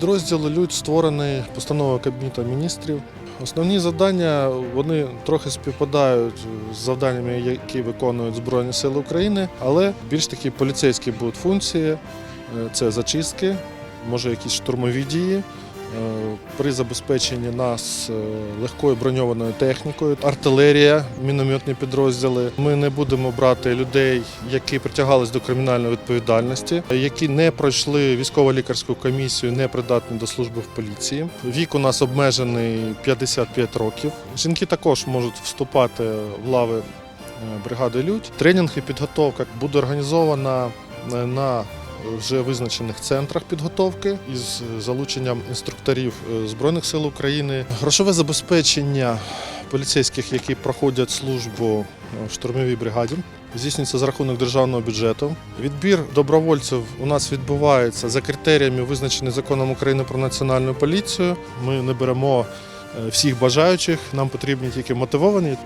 Підрозділ Людь створений постановою Кабінету міністрів. Основні завдання вони трохи співпадають з завданнями, які виконують Збройні Сили України, але більш такі поліцейські будуть функції. Е, Це зачистки, може якісь штурмові дії. Е, При забезпеченні нас е, легкою броньованою технікою, артилерія, мінометні підрозділи. Ми не будемо брати людей, які притягались до кримінальної відповідальності, які не пройшли військово-лікарську комісію, не придатні до служби в поліції. Вік у нас обмежений 55 років. Жінки також можуть вступати в лави е, бригади Людь. Тренінг і підготовка буде організована на вже визначених центрах підготовки із залученням інструкторів е, Збройних сил України. Грошове забезпечення поліцейських, які проходять службу е, в штурмовій бригаді. Здійснюється за рахунок державного бюджету. Відбір добровольців у нас відбувається за критеріями, визначених законом України про національну поліцію. Ми не беремо е, всіх бажаючих, нам потрібні тільки мотивовані